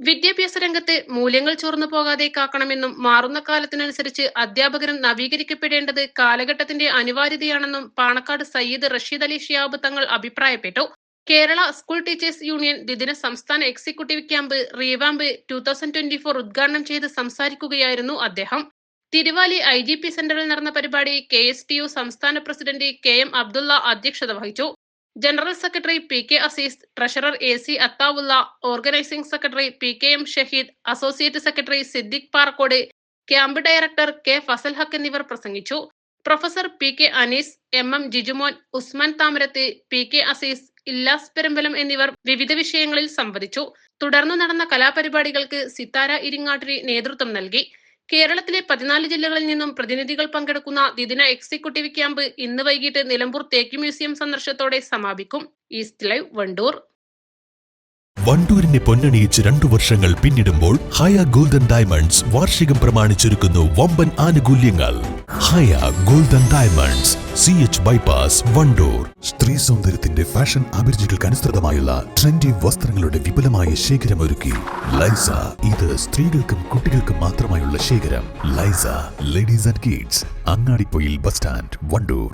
വിദ്യാഭ്യാസ രംഗത്തെ മൂല്യങ്ങൾ ചോർന്നു പോകാതെ കാക്കണമെന്നും മാറുന്ന കാലത്തിനനുസരിച്ച് അധ്യാപകരും നവീകരിക്കപ്പെടേണ്ടത് കാലഘട്ടത്തിന്റെ അനിവാര്യതയാണെന്നും പാണക്കാട് സയ്യിദ് റഷീദ് അലി ഷിയാബ് തങ്ങൾ അഭിപ്രായപ്പെട്ടു. കേരള സ്കൂൾ ടീച്ചേഴ്സ് യൂണിയൻ ദ്വിദിന സംസ്ഥാന executive camp revamp two thousand twenty four ഉദ്ഘാടനം ചെയ്ത് സംസാരിക്കുകയായിരുന്നു അദ്ദേഹം. തിരുവാലി ഐ ജി പി സെന്ററിൽ നടന്ന പരിപാടി കെ എസ് ടി യു സംസ്ഥാന പ്രസിഡന്റ് കെ എം അബ്ദുള്ള അധ്യക്ഷത വഹിച്ചു. General secretary P K Azeez treasurer A C Athaulla organising secretary P K M Shaheed associate secretary Siddique Parakkode camp director K Fasal Haq എന്നിവർ പ്രസംഗിച്ചു. Professor P K Anees M M Jijumon Usman Thamarath P K Azeez Illas Perumbalam എന്നിവർ വിവിധ വിഷയങ്ങളിൽ സംവദിച്ചു. തുടർന്ന് നടന്ന കലാപരിപാടികൾക്ക് സിത്താര ഇരിങ്ങാട്ടിരി നേതൃത്വം നൽകി. കേരളത്തിലെ പതിനാല് ജില്ലകളിൽ നിന്നും പ്രതിനിധികൾ പങ്കെടുക്കുന്ന ദ്വിദിന എക്സിക്യൂട്ടീവ് ക്യാമ്പ് ഇന്ന് വൈകിട്ട് നിലമ്പൂർ തേക്ക് മ്യൂസിയം സന്ദർശനത്തോടെ സമാപിക്കും. East live Wandoor. വണ്ടൂരിനെ പൊന്നണിയിച്ച് രണ്ടു വർഷങ്ങൾ പിന്നിടുമ്പോൾ ഹയ ഗോൾഡൻ ഡയമണ്ട്സ് വാർഷികം പ്രമാണിച്ചൊരുക്കുന്നു വമ്പൻ ആനുകൂല്യങ്ങൾ. Haya golden diamonds. C H bypass Wandoor സ്ത്രീ സൗന്ദര്യത്തിന്റെ ഫാഷൻ അഭിരുചികൾക്ക് അനുസൃതമായുള്ള ട്രെൻഡി വസ്ത്രങ്ങളുടെ വിപുലമായ ശേഖരം ഒരുക്കി. ലൈസ ഇത് സ്ത്രീകൾക്കും കുട്ടികൾക്കും മാത്രമായുള്ള ശേഖരം. Laisa ladies and kids Angadippoyil bus stand Wandoor